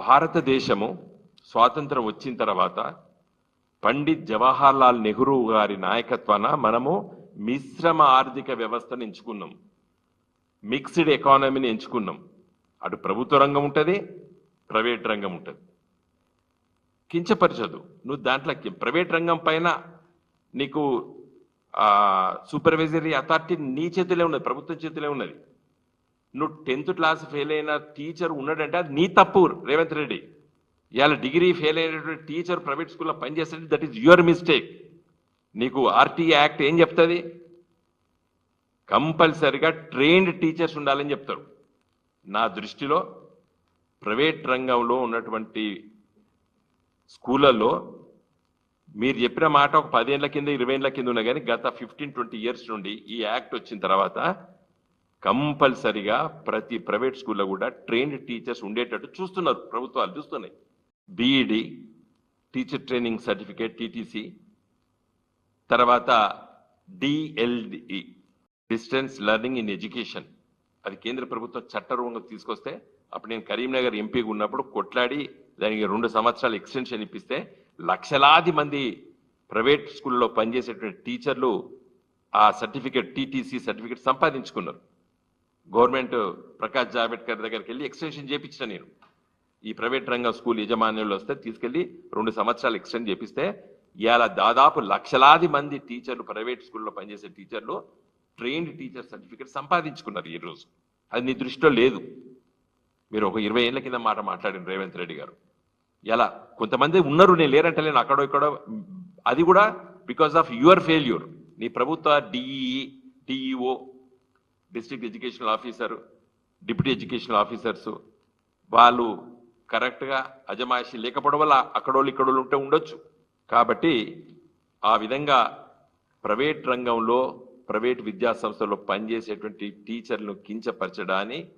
భారతదేశము స్వాతంత్రం వచ్చిన తర్వాత పండిత్ జవహర్లాల్ నెహ్రూ గారి నాయకత్వాన మనము మిశ్రమ ఆర్థిక వ్యవస్థను ఎంచుకున్నాం. మిక్స్డ్ ఎకానమీని ఎంచుకున్నాం. అటు ప్రభుత్వ రంగం ఉంటుంది ప్రైవేట్ రంగం ఉంటుంది. కించపరచదు. నువ్వు దాంట్లో ప్రైవేట్ రంగం పైన నీకు సూపర్వైజరీ అథారిటీ నీ చేతిలో ఉన్నది ప్రభుత్వం చేతిలో ఉన్నది. నువ్వు టెన్త్ క్లాస్ ఫెయిల్ అయిన టీచర్ ఉన్నాడంటే అది నీ తప్పు రేవంత్ రెడ్డి. ఇవాళ డిగ్రీ ఫెయిల్ అయినటువంటి టీచర్ ప్రైవేట్ స్కూల్లో పనిచేస్తే దట్ ఈస్ యువర్ మిస్టేక్. నీకు ఆర్టీ యాక్ట్ ఏం చెప్తుంది? కంపల్సరిగా ట్రైన్డ్ టీచర్స్ ఉండాలని చెప్తారు. నా దృష్టిలో ప్రైవేట్ రంగంలో ఉన్నటువంటి స్కూళ్ళల్లో మీరు చెప్పిన మాట ఒక పదేళ్ళ కింద ఇరవై ఏళ్ళ కింద ఉన్నా కానీ గత ఫిఫ్టీన్ ట్వంటీ ఇయర్స్ నుండి ఈ యాక్ట్ వచ్చిన తర్వాత కంపల్సరిగా ప్రతి ప్రైవేట్ స్కూల్లో కూడా ట్రైన్డ్ టీచర్స్ ఉండేటట్టు చూస్తున్నారు ప్రభుత్వాలు చూస్తున్నాయి. BEd teacher training certificate TTC తర్వాత DLD distance learning in education. అది కేంద్ర ప్రభుత్వం చట్టరూపంగా తీసుకొస్తే అప్పుడు నేను కరీంనగర్ ఎంపీగా ఉన్నప్పుడు కొట్లాడి దానికి రెండు సంవత్సరాలు ఎక్స్టెన్షన్ ఇప్పిస్తే లక్షలాది మంది ప్రైవేట్ స్కూల్లో పనిచేసేటువంటి టీచర్లు ఆ సర్టిఫికేట్ టీటీసీ సర్టిఫికేట్ సంపాదించుకున్నారు. గవర్నమెంట్ ప్రకాష్ జావడేకర్ దగ్గరికి వెళ్ళి ఎక్స్టెన్షన్ చేపించిన నేను. ఈ ప్రైవేట్ రంగం స్కూల్ యజమానులు వస్తే తీసుకెళ్ళి రెండు సంవత్సరాలు ఎక్స్టెండ్ చేపిస్తే ఇవాళ దాదాపు లక్షలాది మంది టీచర్లు ప్రైవేట్ స్కూల్లో పనిచేసే టీచర్లు ట్రైన్డ్ టీచర్ సర్టిఫికేట్ సంపాదించుకున్నారు ఈ రోజు. అది నీ దృష్టిలో లేదు. మీరు ఒక ఇరవై ఏళ్ళ కింద మాట మాట్లాడిన రేవంత్ రెడ్డి గారు. ఎలా కొంతమంది ఉన్నారు నేను లేరంటలేను అక్కడో ఇక్కడ అది కూడా బికాస్ ఆఫ్ యువర్ ఫెయిల్యూర్ నీ ప్రభుత్వ DE DEO district educational officer deputy educational officers వాళ్ళు కరెక్ట్గా అజమాయిషి లేకపోవడం వల్ల అక్కడోళ్ళు ఇక్కడోళ్ళు ఉంటే ఉండొచ్చు. కాబట్టి ఆ విధంగా ప్రైవేట్ రంగంలో ప్రైవేట్ విద్యాసంస్థల్లో పనిచేసేటువంటి టీచర్లను కించపరచడాన్ని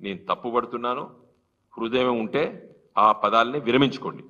నేను తప్పుపడుతున్నాను. హృదయం ఉంటే ఆ పదాలని విరమించుకోండి.